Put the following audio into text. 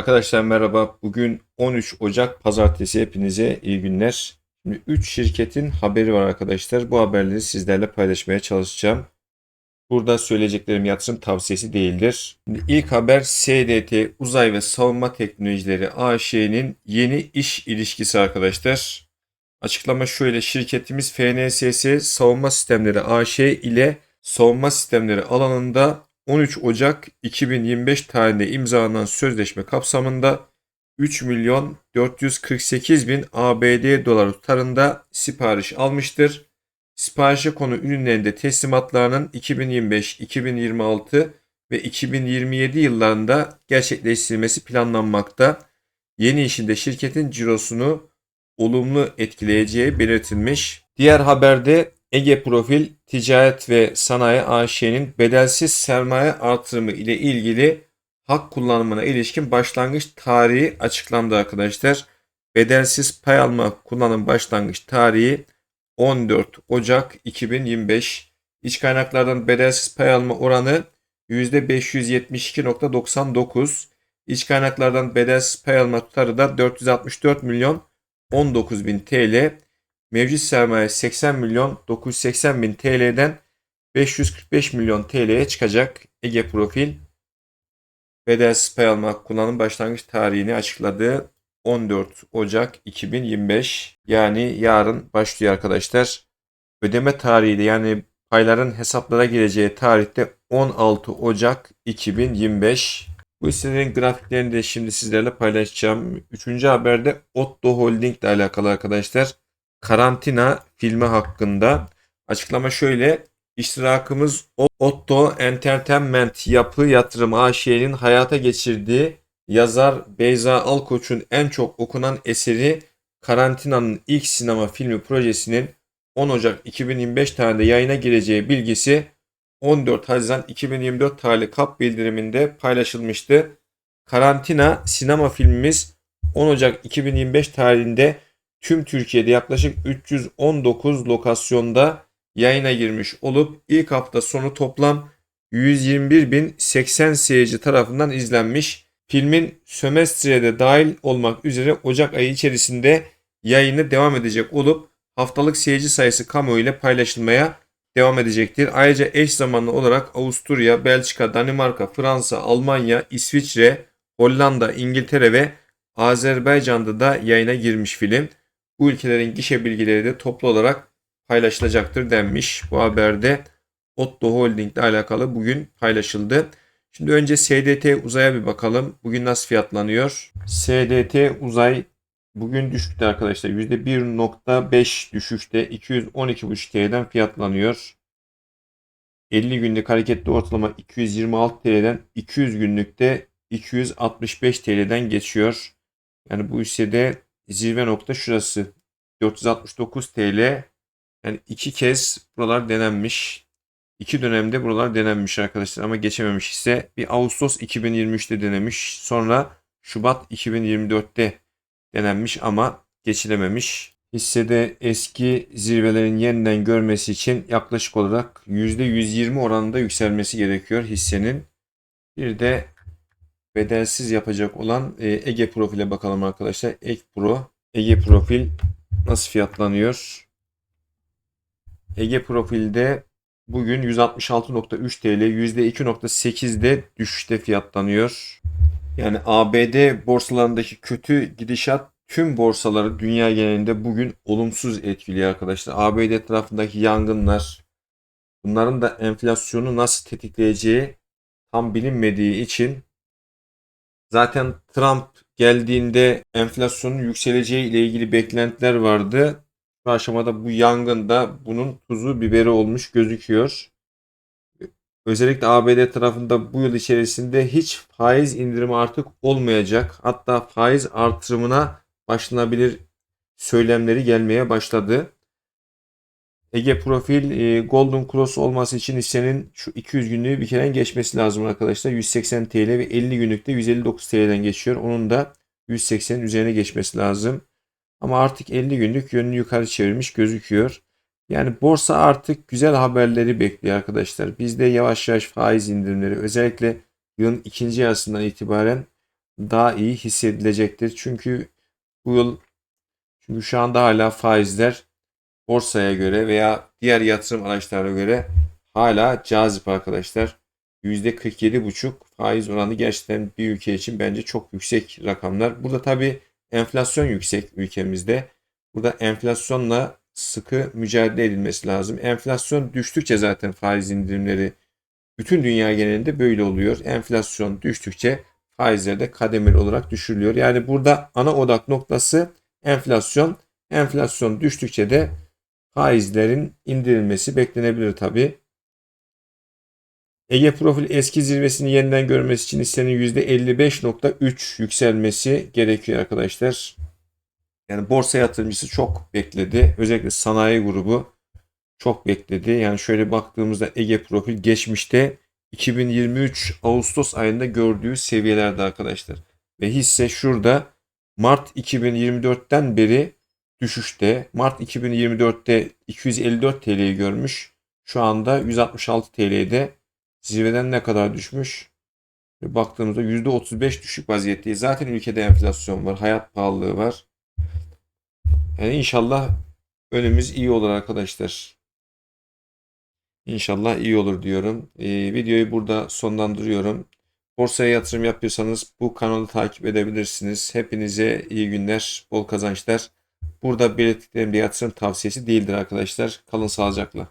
Arkadaşlar merhaba. Bugün 13 Ocak Pazartesi. Hepinize iyi günler. Şimdi 3 şirketin haberi var arkadaşlar. Bu haberleri sizlerle paylaşmaya çalışacağım. Burada söyleyeceklerim yatırım tavsiyesi değildir. Şimdi ilk haber SDT Uzay ve Savunma Teknolojileri AŞ'nin yeni iş ilişkisi arkadaşlar. Açıklama şöyle. Şirketimiz FNSS Savunma Sistemleri AŞ ile savunma sistemleri alanında 13 Ocak 2025 tarihinde imzalanan sözleşme kapsamında 3 milyon 448 bin ABD doları tutarında sipariş almıştır. Siparişe konu ürünlerinde teslimatlarının 2025, 2026 ve 2027 yıllarında gerçekleştirilmesi planlanmakta. Yeni işinde şirketin cirosunu olumlu etkileyeceği belirtilmiş. Diğer haberde Ege Profil Ticaret ve Sanayi AŞ'nin bedelsiz sermaye artırımı ile ilgili hak kullanımına ilişkin başlangıç tarihi açıklandı arkadaşlar. Bedelsiz pay alma kullanım başlangıç tarihi 14 Ocak 2025. İç kaynaklardan bedelsiz pay alma oranı %572.99. İç kaynaklardan bedelsiz pay alma tutarı da 464 milyon 19 bin TL. Mevcut sermaye 80 milyon 980 bin TL'den 545 milyon TL'ye çıkacak Ege Profil. Bedelsiz pay almak kullanım başlangıç tarihini açıkladı. 14 Ocak 2025 yani yarın başlıyor arkadaşlar. Ödeme tarihi de yani payların hesaplara gireceği tarihte 16 Ocak 2025. Bu hisselerin grafiklerini de şimdi sizlerle paylaşacağım. Üçüncü haberde Otto Holding ile alakalı arkadaşlar. Karantina filmi hakkında. Açıklama şöyle. İştirakımız Otto Entertainment Yapı Yatırım AŞ'nin hayata geçirdiği yazar Beyza Alkoç'un en çok okunan eseri Karantina'nın ilk sinema filmi projesinin 10 Ocak 2025 tarihinde yayına gireceği bilgisi 14 Haziran 2024 tarihli kap bildiriminde paylaşılmıştı. Karantina sinema filmimiz 10 Ocak 2025 tarihinde tüm Türkiye'de yaklaşık 319 lokasyonda yayına girmiş olup ilk hafta sonu toplam 121.080 seyirci tarafından izlenmiş. Filmin sömestreye dahil olmak üzere Ocak ayı içerisinde yayını devam edecek olup haftalık seyirci sayısı kamuoyu ile paylaşılmaya devam edecektir. Ayrıca eş zamanlı olarak Avusturya, Belçika, Danimarka, Fransa, Almanya, İsviçre, Hollanda, İngiltere ve Azerbaycan'da da yayına girmiş film. Bu ülkelerin gişe bilgileri de toplu olarak paylaşılacaktır denmiş. Bu haberde Otto Holding ile alakalı bugün paylaşıldı. Şimdi önce SDT Uzay'a bir bakalım. Bugün nasıl fiyatlanıyor? SDT Uzay bugün düştü arkadaşlar. %1.5 düşüşte 212.5 TL'den fiyatlanıyor. 50 günlük hareketli ortalama 226 TL'den 200 günlükte 265 TL'den geçiyor. Yani bu hissede zirve nokta şurası. 469 TL. Yani iki kez buralar denenmiş. İki dönemde buralar denenmiş arkadaşlar ama geçememiş ise bir Ağustos 2023'te denemiş. Sonra Şubat 2024'te denenmiş ama geçilememiş. Hissede eski zirvelerin yeniden görmesi için yaklaşık olarak %120 oranında yükselmesi gerekiyor hissenin. Bir de bedelsiz yapacak olan e, Ege Profil'e bakalım arkadaşlar. Ege Pro, Ege Profil nasıl fiyatlanıyor? Ege Profil'de bugün 166.3 TL %2.8'de düşüşte fiyatlanıyor. Yani ABD borsalarındaki kötü gidişat tüm borsaları dünya genelinde bugün olumsuz etkiliyor arkadaşlar. ABD tarafındaki yangınlar bunların da enflasyonu nasıl tetikleyeceği tam bilinmediği için zaten Trump geldiğinde enflasyonun yükseleceği ile ilgili beklentiler vardı. Şu aşamada bu yangında bunun tuzu biberi olmuş gözüküyor. Özellikle ABD tarafında bu yıl içerisinde hiç faiz indirimi artık olmayacak. Hatta faiz artırımına başlanabilir söylemleri gelmeye başladı. Ege Profil e, Golden Cross olması için hissenin şu 200 günlüğü bir kere geçmesi lazım arkadaşlar. 180 TL ve 50 günlükte 159 TL'den geçiyor. Onun da 180'in üzerine geçmesi lazım. Ama artık 50 günlük yönünü yukarı çevirmiş gözüküyor. Yani borsa artık güzel haberleri bekliyor arkadaşlar. Bizde yavaş yavaş faiz indirimleri özellikle yılın ikinci yarısından itibaren daha iyi hissedilecektir. Çünkü bu yıl çünkü şu anda hala faizler borsaya göre veya diğer yatırım araçlarına göre hala cazip arkadaşlar. %47,5 faiz oranı gerçekten bir ülke için bence çok yüksek rakamlar. Burada tabii enflasyon yüksek ülkemizde. Burada enflasyonla sıkı mücadele edilmesi lazım. Enflasyon düştükçe zaten faiz indirimleri bütün dünya genelinde böyle oluyor. Enflasyon düştükçe faizler de kademeli olarak düşürülüyor. Yani burada ana odak noktası enflasyon. Enflasyon düştükçe de faizlerin indirilmesi beklenebilir tabi. Ege Profil eski zirvesini yeniden görmesi için hissenin %55.3 yükselmesi gerekiyor arkadaşlar. Yani borsa yatırımcısı çok bekledi. Özellikle sanayi grubu çok bekledi. Yani şöyle baktığımızda Ege Profil geçmişte 2023 Ağustos ayında gördüğü seviyelerde arkadaşlar. Ve hisse şurada Mart 2024'ten beri düşüşte. Mart 2024'te 254 TL'yi görmüş. Şu anda 166 TL'de zirveden ne kadar düşmüş? Ve baktığımızda %35 düşük vaziyetteyiz. Zaten ülkede enflasyon var, hayat pahalılığı var. Yani inşallah önümüz iyi olur arkadaşlar. İnşallah iyi olur diyorum. Ee, videoyu burada sonlandırıyorum. Borsaya yatırım yapıyorsanız bu kanalı takip edebilirsiniz. Hepinize iyi günler, bol kazançlar. Burada belirttiklerim bir yatırım tavsiyesi değildir arkadaşlar. Kalın sağlıcakla.